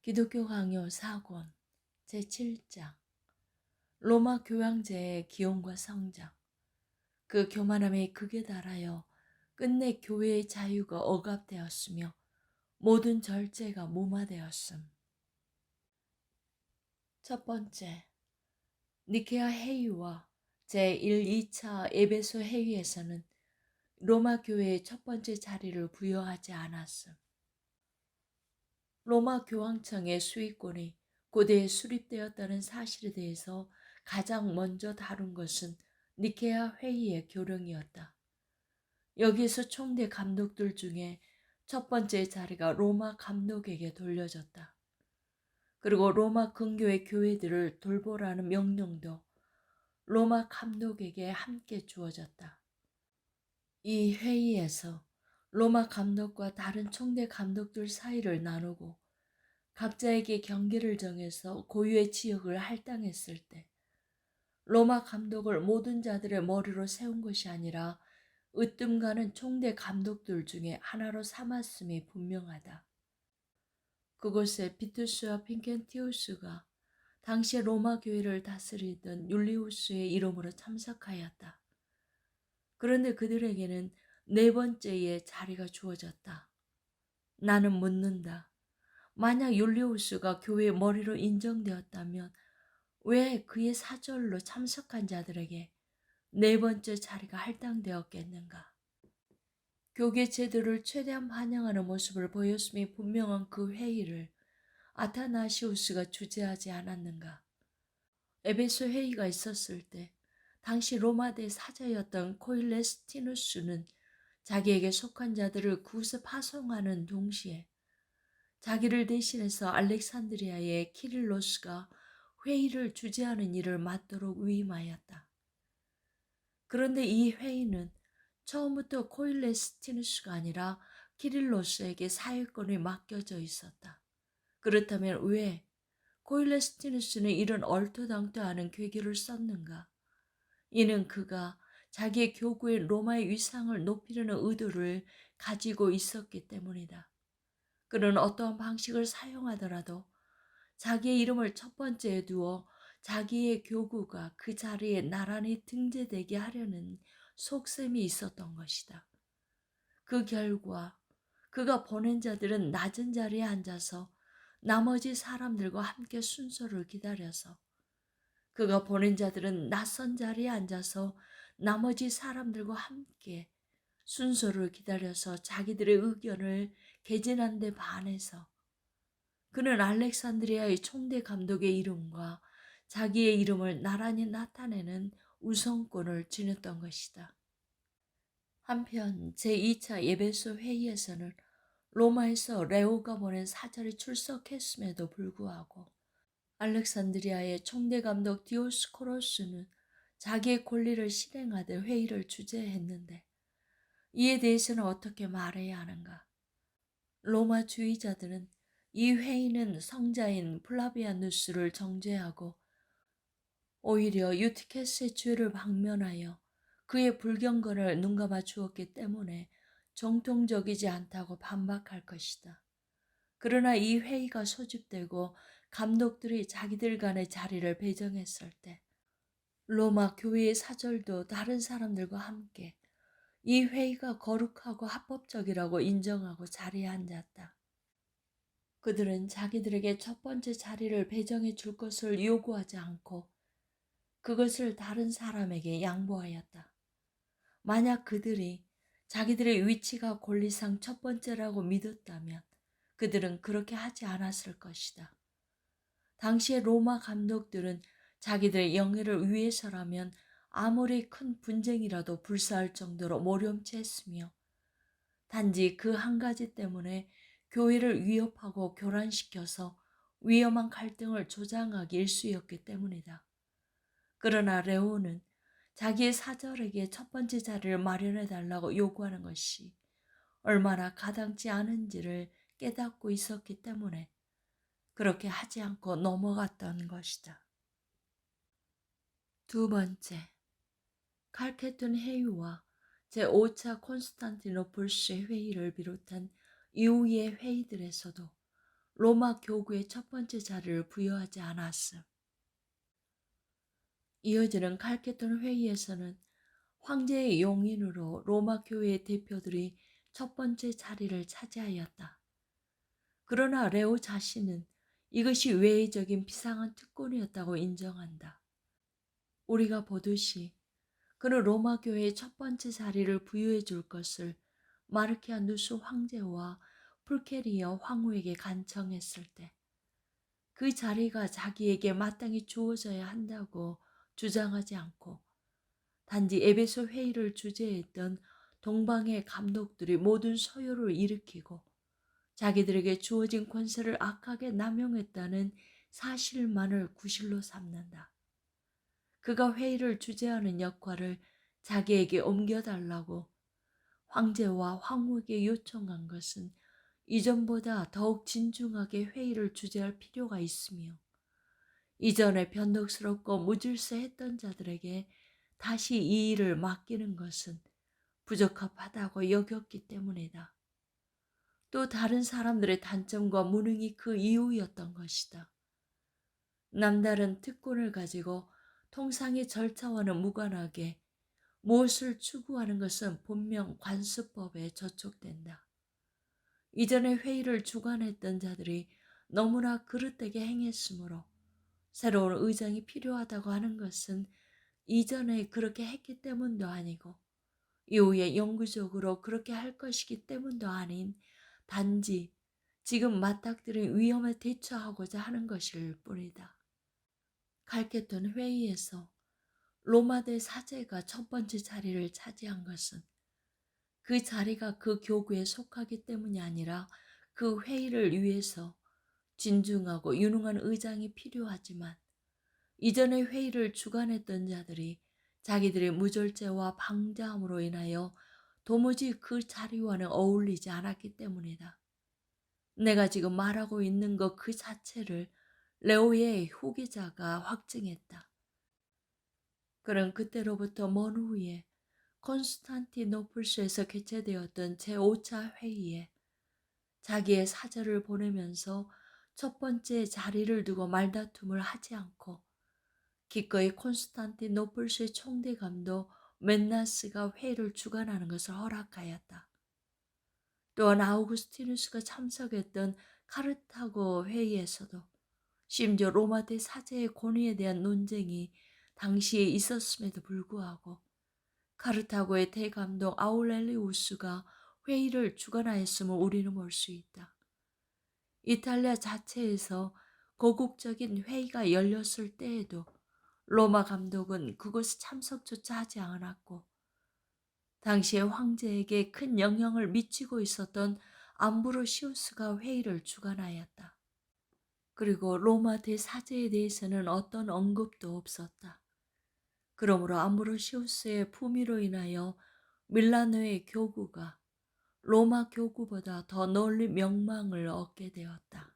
기독교 강요 4권 제7장 로마 교황제의 기원과 성장 그 교만함의 극에 달하여 끝내 교회의 자유가 억압되었으며 모든 절제가 무마되었음. 첫 번째, 니케아 회의와 제1, 2차 에베소 회의에서는 로마 교회의 첫 번째 자리를 부여하지 않았음. 로마 교황청의 수익권이 고대에 수립되었다는 사실에 대해서 가장 먼저 다룬 것은 니케아 회의의 교령이었다. 여기에서 총대 감독들 중에 첫 번째 자리가 로마 감독에게 돌려졌다. 그리고 로마 근교의 교회들을 돌보라는 명령도 로마 감독에게 함께 주어졌다. 이 회의에서 로마 감독과 다른 총대 감독들 사이를 나누고 각자에게 경계를 정해서 고유의 지역을 할당했을 때 로마 감독을 모든 자들의 머리로 세운 것이 아니라 으뜸 가는 총대 감독들 중에 하나로 삼았음이 분명하다. 그곳에 비투스와 핀켄티우스가 당시 로마 교회를 다스리던 율리우스의 이름으로 참석하였다. 그런데 그들에게는 네 번째의 자리가 주어졌다. 나는 묻는다. 만약 율리우스가 교회의 머리로 인정되었다면 왜 그의 사절로 참석한 자들에게 네 번째 자리가 할당되었겠는가? 교계 제도를 최대한 반영하는 모습을 보였음이 분명한 그 회의를 아타나시우스가 주재하지 않았는가? 에베소 회의가 있었을 때 당시 로마대 사자였던 코일레스티누스는 자기에게 속한 자들을 구습 파송하는 동시에 자기를 대신해서 알렉산드리아의 키릴로스가 회의를 주재하는 일을 맡도록 위임하였다. 그런데 이 회의는 처음부터 코일레스티누스가 아니라 키릴로스에게 사회권이 맡겨져 있었다. 그렇다면 왜 코일레스티누스는 이런 얼토당토하는 계기를 썼는가? 이는 그가 자기의 교구의 로마의 위상을 높이려는 의도를 가지고 있었기 때문이다. 그는 어떠한 방식을 사용하더라도 자기의 이름을 첫 번째에 두어 자기의 교구가 그 자리에 나란히 등재되게 하려는 속셈이 있었던 것이다. 그 결과 그가 보낸 자들은 낮은 자리에 앉아서 나머지 사람들과 함께 순서를 기다려서 그가 보낸 자들은 낯선 자리에 앉아서 나머지 사람들과 함께 순서를 기다려서 자기들의 의견을 개진한 데 반해서 그는 알렉산드리아의 총대 감독의 이름과 자기의 이름을 나란히 나타내는 우선권을 지녔던 것이다. 한편 제2차 예배소 회의에서는 로마에서 레오가 보낸 사절이 출석했음에도 불구하고 알렉산드리아의 총대 감독 디오스코로스는 자기의 권리를 실행하듯 회의를 주재했는데 이에 대해서는 어떻게 말해야 하는가? 로마 주의자들은 이 회의는 성자인 플라비아누스를 정죄하고 오히려 유티케스의 죄를 방면하여 그의 불경건을 눈감아 주었기 때문에 정통적이지 않다고 반박할 것이다. 그러나 이 회의가 소집되고 감독들이 자기들 간의 자리를 배정했을 때 로마 교회의 사절도 다른 사람들과 함께 이 회의가 거룩하고 합법적이라고 인정하고 자리에 앉았다. 그들은 자기들에게 첫 번째 자리를 배정해 줄 것을 요구하지 않고 그것을 다른 사람에게 양보하였다. 만약 그들이 자기들의 위치가 권리상 첫 번째라고 믿었다면 그들은 그렇게 하지 않았을 것이다. 당시의 로마 감독들은 자기들의 영예를 위해서라면 아무리 큰 분쟁이라도 불사할 정도로 모렴치했으며 단지 그 한 가지 때문에 교회를 위협하고 교란시켜서 위험한 갈등을 조장하기 일쑤였기 때문이다. 그러나 레오는 자기의 사절에게 첫 번째 자리를 마련해 달라고 요구하는 것이 얼마나 가당치 않은지를 깨닫고 있었기 때문에 그렇게 하지 않고 넘어갔던 것이다. 두 번째, 칼케톤 회의와 제5차 콘스탄티노플스 회의를 비롯한 이후의 회의들에서도 로마 교구의 첫 번째 자리를 부여하지 않았음. 이어지는 칼케톤 회의에서는 황제의 용인으로 로마 교회의 대표들이 첫 번째 자리를 차지하였다. 그러나 레오 자신은 이것이 외의적인 비상한 특권이었다고 인정한다. 우리가 보듯이 그는 로마 교회의 첫 번째 자리를 부여해 줄 것을 마르키아누스 황제와 풀케리어 황후에게 간청했을 때 그 자리가 자기에게 마땅히 주어져야 한다고 주장하지 않고 단지 에베소 회의를 주재했던 동방의 감독들이 모든 서요를 일으키고 자기들에게 주어진 권세를 악하게 남용했다는 사실만을 구실로 삼는다. 그가 회의를 주재하는 역할을 자기에게 옮겨달라고 황제와 황후에게 요청한 것은 이전보다 더욱 진중하게 회의를 주재할 필요가 있으며 이전에 변덕스럽고 무질서했던 자들에게 다시 이 일을 맡기는 것은 부적합하다고 여겼기 때문이다. 또 다른 사람들의 단점과 무능이 그 이유였던 것이다. 남다른 특권을 가지고 통상의 절차와는 무관하게 무엇을 추구하는 것은 본명 관수법에 저촉된다. 이전에 회의를 주관했던 자들이 너무나 그릇되게 행했으므로 새로운 의장이 필요하다고 하는 것은 이전에 그렇게 했기 때문도 아니고 이후에 영구적으로 그렇게 할 것이기 때문도 아닌 단지 지금 맞닥뜨린 위험에 대처하고자 하는 것일 뿐이다. 칼케톤 회의에서 로마대 사제가 첫 번째 자리를 차지한 것은 그 자리가 그 교구에 속하기 때문이 아니라 그 회의를 위해서 진중하고 유능한 의장이 필요하지만 이전의 회의를 주관했던 자들이 자기들의 무절제와 방자함으로 인하여 도무지 그 자리와는 어울리지 않았기 때문이다. 내가 지금 말하고 있는 것 그 자체를 레오의 후계자가 확증했다. 그는 그때로부터 먼 후에 콘스탄티노플스에서 개최되었던 제5차 회의에 자기의 사절을 보내면서 첫 번째 자리를 두고 말다툼을 하지 않고 기꺼이 콘스탄티노플스의 총대감도 맨나스가 회의를 주관하는 것을 허락하였다. 또한 아우구스티누스가 참석했던 카르타고 회의에서도 심지어 로마 대 사제의 권위에 대한 논쟁이 당시에 있었음에도 불구하고 카르타고의 대감독 아울렐리우스가 회의를 주관하였음을 우리는 볼 수 있다. 이탈리아 자체에서 고국적인 회의가 열렸을 때에도 로마 감독은 그곳에 참석조차 하지 않았고 당시의 황제에게 큰 영향을 미치고 있었던 암브로시우스가 회의를 주관하였다. 그리고 로마 대사제에 대해서는 어떤 언급도 없었다. 그러므로 암브로시우스의 품위로 인하여 밀라노의 교구가 로마 교구보다 더 널리 명망을 얻게 되었다.